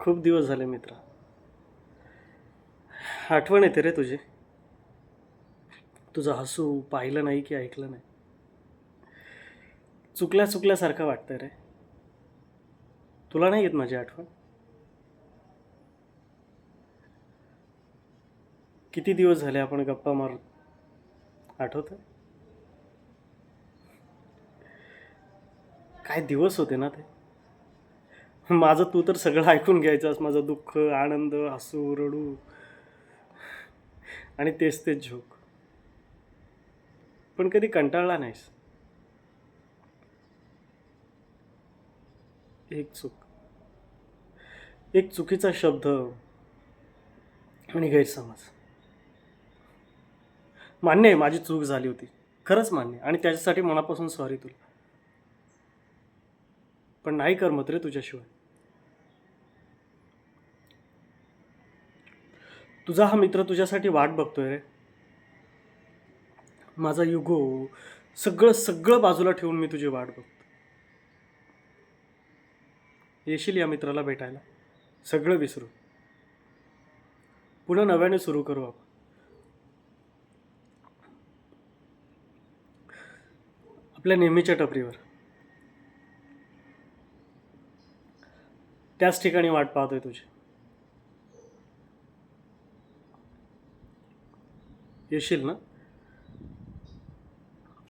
खूप दिवस झाले मित्र. आठवण येते रे तुझी. तुझं हसू पाहिलं नाही की ऐकलं नाही. चुकल्या चुकल्यासारखं वाटतं रे. तुला नाही येत माझी आठवण? किती दिवस झाले आपण गप्पा मारू आठवत काय दिवस होते ना ते? माझं तू तर सगळं ऐकून घ्यायचंस. माझं दुःख आनंद हसू रडू. आणि तेच तेच झोक पण कधी कंटाळला नाहीस? एक चूक. एक चुकीचा शब्द आणि गैरसमज. मान्य आहे माझी चूक झाली होती. खरंच मान्य आणि त्याच्यासाठी मनापासून सॉरी तुला. पण नाही करमत रे तुझ्याशिवाय. तुझा हा मित्र तुझ्यासाठी वाट बघतोय रे. माझा युगो सगळं सगळं बाजूला ठेवून मी तुझी वाट बघतो येशील या मित्राला भेटायला? सगळं विसरू. पुन्हा नव्याने सुरू करू आपण. आपल्या नेहमीच्या टपरीवर. त्याच ठिकाणी वाट पाहतोय तुझी. येशील ना